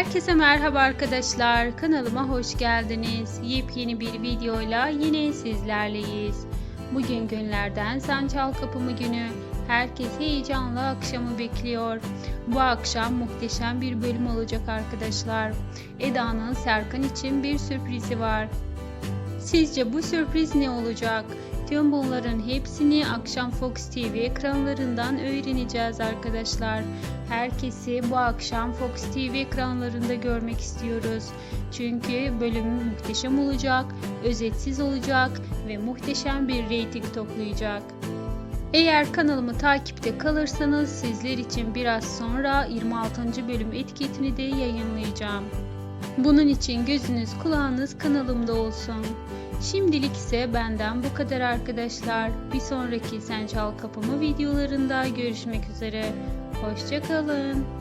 Herkese merhaba arkadaşlar. Kanalıma hoş geldiniz. Yepyeni bir videoyla yine sizlerleyiz. Bugün günlerden Sen Çal Kapımı günü. Herkes heyecanla akşamı bekliyor. Bu akşam muhteşem bir bölüm olacak arkadaşlar. Eda'nın Serkan için bir sürprizi var. Sizce bu sürpriz ne olacak? Tüm bunların hepsini akşam Fox TV ekranlarından öğreneceğiz arkadaşlar. Herkesi bu akşam Fox TV ekranlarında görmek istiyoruz. Çünkü bölüm muhteşem olacak, özetsiz olacak ve muhteşem bir reyting toplayacak. Eğer kanalımı takipte kalırsanız sizler için biraz sonra 26. bölüm etiketini de yayınlayacağım. Bunun için gözünüz kulağınız kanalımda olsun. Şimdilik ise benden bu kadar arkadaşlar. Bir sonraki Sen Çal Kapımı videolarında görüşmek üzere. Hoşçakalın.